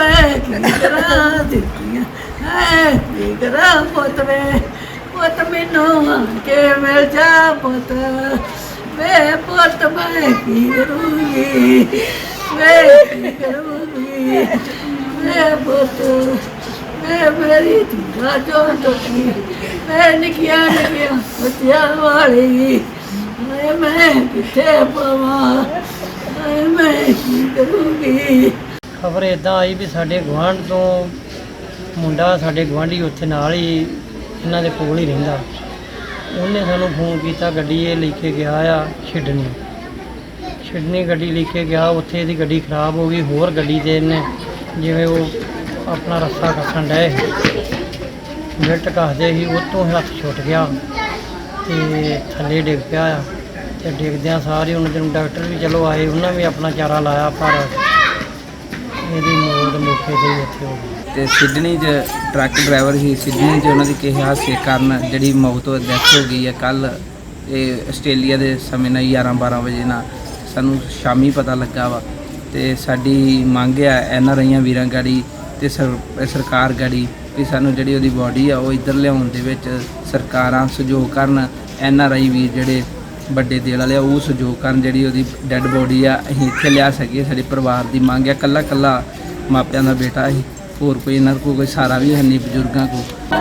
ਹੈ ਕੀ ਕਰਾਂ ਪੁੱਤ ਵੇ ਪੁੱਤ ਮੈਨੂੰ ਕੇ ਮਿਲ ਜਾ ਪੁੱਤ ਵੇ ਪੁੱਤ ਮੈਂ ਕੀ ਕਰੂੰਗੀ ਵੇ ਕੀ ਕਰੂੰਗੀ ਵੇ ਪੁੱਤ ਵੇ ਮੇਰੀ ਧੀਆ ਜੋ ਟੁੱਟੀ ਮੈਂ ਨਿਕਿਆ ਨਿਕਿਆ ਬੱਚਿਆਂ ਵਾਲੀ ਮੈਂ ਮੈਂ ਕਿੱਥੇ ਪਵਾਂ ਹਾਏ ਮੈਂ ਕੀ ਕਰੂੰਗੀ ਖਬਰ ਇਦਾਂ ਆਈ ਵੀ ਸਾਡੇ ਗੁਆਂਢ ਤੋਂ ਮੁੰਡਾ ਸਾਡੇ ਗੁਆਂਢੀ ਉੱਥੇ ਨਾਲ ਹੀ ਇਹਨਾਂ ਦੇ ਕੋਲ ਹੀ ਰਹਿੰਦਾ। ਉਹਨੇ ਸਾਨੂੰ ਫੋਨ ਕੀਤਾ, ਗੱਡੀ ਇਹ ਲੈ ਕੇ ਗਿਆ ਆ ਛਿੜਨੀ ਛਿੜਨੀ ਗੱਡੀ ਲੈ ਕੇ ਗਿਆ, ਉੱਥੇ ਇਹਦੀ ਗੱਡੀ ਖਰਾਬ ਹੋ ਗਈ, ਹੋਰ ਗੱਡੀ 'ਤੇ ਇਹਨੇ ਜਿਵੇਂ ਉਹ ਆਪਣਾ ਰੱਸਾ ਕੱਸਣ ਡਏ ਮਿੰਟ ਕੱਸਦੇ ਸੀ ਉਹ ਤੋਂ ਹੱਥ ਛੁੱਟ ਗਿਆ ਤੇ ਥੱਲੇ ਡਿੱਗ ਪਿਆ ਆ। ਤੇ ਡਿੱਗਦਿਆਂ ਸਾਰੇ ਉਹਨਾਂ ਦੇ ਡਾਕਟਰ ਵੀ ਚਲੋ ਆਏ, ਉਹਨਾਂ ਵੀ ਆਪਣਾ ਚਾਰਾ ਲਾਇਆ ਪਰ ਇਹਦੀ ਮੌਤ ਮੌਕੇ ਤੇ ਹੀ ਇੱਥੇ ਹੋ ਗਈ। ਤੇ ਸਿਡਨੀ 'ਚ ਟਰੱਕ ਡਰਾਈਵਰ ਸੀ। ਸਿਡਨੀ 'ਚ ਉਹਨਾਂ ਦੀ ਕਿਸੇ ਹਾਦਸੇ ਕਾਰਨ ਜਿਹੜੀ ਮੌਤ ਹੋ ਡੈਥ ਹੋ ਗਈ ਹੈ। ਕੱਲ ਇਹ ਆਸਟ੍ਰੇਲੀਆ ਦੇ ਸਮੇਂ ਨਾਲ 11 12 ਵਜੇ ਨਾਲ ਸਾਨੂੰ ਸ਼ਾਮੀ ਪਤਾ ਲੱਗਾ ਵਾ। ਤੇ ਸਾਡੀ ਮੰਗ ਆ ਐਨ ਆਰ ਆਈਆਂ ਵੀਰਾਂ ਗਾੜੀ ਤੇ ਸਰਕਾਰ ਗਾੜੀ ਵੀ ਸਾਨੂੰ ਜਿਹੜੀ ਉਹਦੀ ਬਾਡੀ ਆ ਉਹ ਇੱਧਰ ਲਿਆਉਣ ਦੇ ਵਿੱਚ ਸਰਕਾਰਾਂ ਸਹਿਯੋਗ ਕਰਨ ਐਨ ਆਰ ਆਈ ਵੀਰ ਜਿਹੜੇ ਵੱਡੇ ਦਿਲ ਵਾਲੇ ਆ ਉਹ ਸਹਿਯੋਗ ਕਰਨ ਜਿਹੜੀ ਉਹਦੀ ਡੈੱਡ ਬੋਡੀ ਆ, ਅਸੀਂ ਇੱਥੇ ਲਿਆ ਸਕੀਏ, ਸਾਡੇ ਪਰਿਵਾਰ ਦੀ ਮੰਗ ਆ ਕੱਲਾ ਕੱਲਾ ਮਾਪਿਆਂ ਦਾ ਬੇਟਾ ਸੀ ਹੋਰ ਕੋਈ ਇਹਨਾਂ ਕੋਲ ਕੋਈ ਸਾਰਾ ਵੀ ਹੈ ਨਹੀਂ ਬਜ਼ੁਰਗਾਂ ਕੋਲ।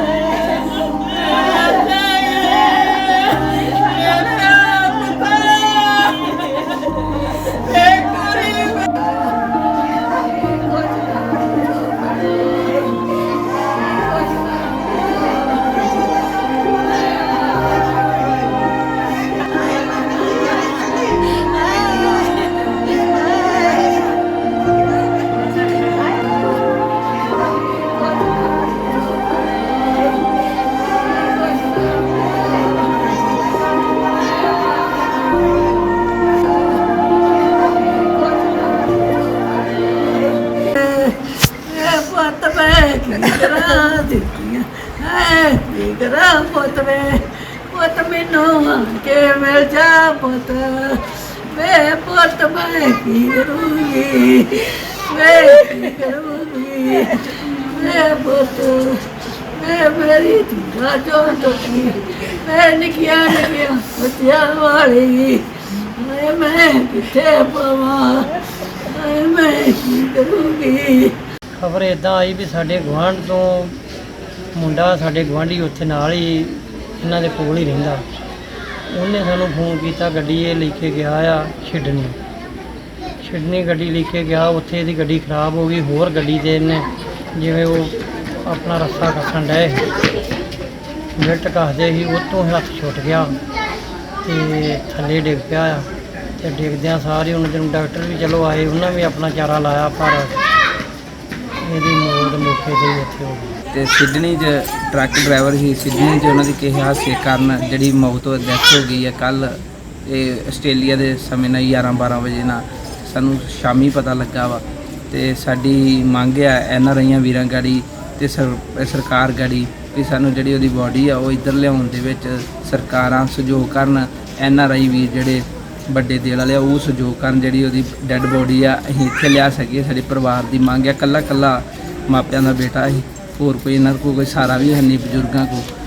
ਮੈਂ ਕੀ ਕਰਾਂ ਦਿੱਤੀਆਂ ਹੈ ਕੀ ਕਰਾਂ ਪੁੱਤ ਵੇ ਪੁੱਤ ਮੈਨੂੰ ਕੇ ਮਿਲ ਜਾ ਪੁੱਤ ਵੇ ਪੁੱਤ ਮੈਂ ਕੀ ਕਰੂੰਗੀ ਵੇ ਕੀ ਕਰੂੰਗੀ ਵੇ ਪੁੱਤ ਵੇ ਮੇਰੀ ਧੀਆ ਜੋ ਟੁੱਟੀ ਮੈਂ ਨਿਕਿਆ ਨਿਕਿਆ ਬੱਚਿਆਂ ਵਾਲੀ ਮੈਂ ਮੈਂ ਕਿੱਥੇ ਪਵਾਂ ਹਾਏ ਮੈਂ ਕੀ ਕਰੂੰਗੀ ਖਬਰ ਇਦਾਂ ਆਈ ਵੀ ਸਾਡੇ ਗੁਆਂਢ ਤੋਂ ਮੁੰਡਾ ਸਾਡੇ ਗੁਆਂਢੀ ਉੱਥੇ ਨਾਲ ਹੀ ਇਹਨਾਂ ਦੇ ਕੋਲ ਹੀ ਰਹਿੰਦਾ। ਉਹਨੇ ਸਾਨੂੰ ਫੋਨ ਕੀਤਾ, ਗੱਡੀ ਇਹ ਲੈ ਕੇ ਗਿਆ ਆ ਛਿੜਨੀ ਛਿੜਨੀ ਗੱਡੀ ਲੈ ਕੇ ਗਿਆ, ਉੱਥੇ ਇਹਦੀ ਗੱਡੀ ਖਰਾਬ ਹੋ ਗਈ, ਹੋਰ ਗੱਡੀ 'ਤੇ ਇਹਨੇ ਜਿਵੇਂ ਉਹ ਆਪਣਾ ਰੱਸਾ ਕੱਸਣ ਡਏ ਮਿੰਟ ਕੱਸਦੇ ਸੀ, ਉਹ ਤੋਂ ਹੱਥ ਛੁੱਟ ਗਿਆ ਤੇ ਥੱਲੇ ਡਿੱਗ ਪਿਆ ਆ। ਤੇ ਡਿੱਗਦਿਆਂ ਸਾਰੇ ਉਹਨਾਂ ਦੇ ਡਾਕਟਰ ਵੀ ਚਲੋ ਆਏ, ਉਹਨਾਂ ਵੀ ਆਪਣਾ ਚਾਰਾ ਲਾਇਆ ਪਰ ਇਹਦੀ ਮੌਤ ਮੌਕੇ ਤੇ ਹੀ ਇੱਥੇ ਹੋ ਗਈ। ਤੇ ਸਿਡਨੀ 'ਚ ਟਰੱਕ ਡਰਾਈਵਰ ਸੀ। ਸਿਡਨੀ 'ਚ ਉਹਨਾਂ ਦੀ ਕਿਸੇ ਹਾਦਸੇ ਕਾਰਨ ਜਿਹੜੀ ਮੌਤ ਹੋ ਡੈਥ ਹੋ ਗਈ ਹੈ। ਕੱਲ ਇਹ ਆਸਟ੍ਰੇਲੀਆ ਦੇ ਸਮੇਂ ਨਾਲ 11 12 ਵਜੇ ਨਾਲ ਸਾਨੂੰ ਸ਼ਾਮੀ ਪਤਾ ਲੱਗਾ ਵਾ। ਤੇ ਸਾਡੀ ਮੰਗ ਆ ਐਨ ਆਰ ਆਈਆਂ ਵੀਰਾਂ ਗਾੜੀ ਤੇ ਸਰਕਾਰ ਗਾੜੀ ਵੀ ਸਾਨੂੰ ਜਿਹੜੀ ਉਹਦੀ ਬਾਡੀ ਆ ਉਹ ਇੱਧਰ ਲਿਆਉਣ ਦੇ ਵਿੱਚ ਸਰਕਾਰਾਂ ਸਹਿਯੋਗ ਕਰਨ ਐਨ ਆਰ ਆਈ ਵੀਰ ਜਿਹੜੇ ਵੱਡੇ ਦਿਲ ਵਾਲੇ ਆ ਉਹ ਸਹਿਯੋਗ ਕਰਨ ਜਿਹੜੀ ਉਹਦੀ ਡੈੱਡ ਬੋਡੀ ਆ, ਅਸੀਂ ਇੱਥੇ ਲਿਆ ਸਕੀਏ, ਸਾਡੇ ਪਰਿਵਾਰ ਦੀ ਮੰਗ ਆ ਕੱਲਾ ਕੱਲਾ ਮਾਪਿਆਂ ਦਾ ਬੇਟਾ ਸੀ ਹੋਰ ਕੋਈ ਇਹਨਾਂ ਕੋਲ ਕੋਈ ਸਾਰਾ ਵੀ ਹੈ ਨਹੀਂ ਬਜ਼ੁਰਗਾਂ ਕੋਲ।